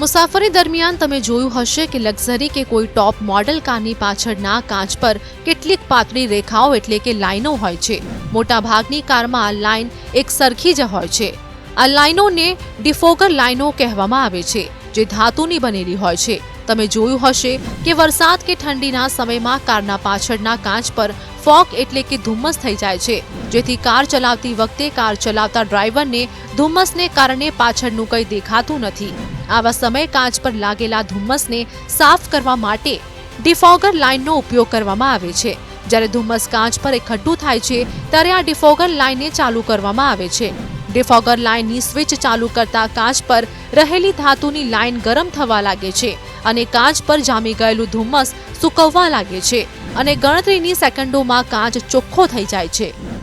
મુસાફરી દરમિયાન તમે જોયું હશે કે લક્ઝરી કે કોઈ ટોપ મોડેલ કારની પાછળના કાચ પર કેટલીક પાતળી રેખાઓ એટલે કે લાઈનો હોય છે. મોટાભાગની કારમાં આ લાઈન એક સરખી જ હોય છે. આ લાઈનોને ડિફોગર લાઈનો કહેવામાં આવે છે, જે ધાતુની બનેલી હોય છે. તમે જોયું હશે કે વરસાદ કે ઠંડીના સમયમાં કારના પાછળના કાચ પર ફોગ એટલે કે ધુમ્મસ થઈ જાય છે. જેથી કાર ચલાવતી વખતે કાર ચલાવતા ડ્રાઈવરને ધુમ્મસને કારણે પાછળનું કંઈ દેખાતું નથી. આવા સમયે કાચ પર લાગેલા ધુમ્મસને સાફ કરવા માટે ડિફોગર લાઇનનો ઉપયોગ કરવામાં આવે છે. જ્યારે ધુમ્મસ કાચ પર એકઠું થાય છે, ત્યારે આ ડિફોગર લાઇનને ચાલુ કરવામાં આવે છે. ડિફોગર લાઇનની સ્વિચ ચાલુ કરતા કાચ પર રહેલી ધાતુની લાઇન ગરમ થવા લાગે છે અને કાચ પર જામી ગયેલું ધુમ્મસ સૂકવવા લાગે છે. અને ગણતરીની સેકન્ડોમાં કાચ ચોખ્ખો થઈ જાય છે.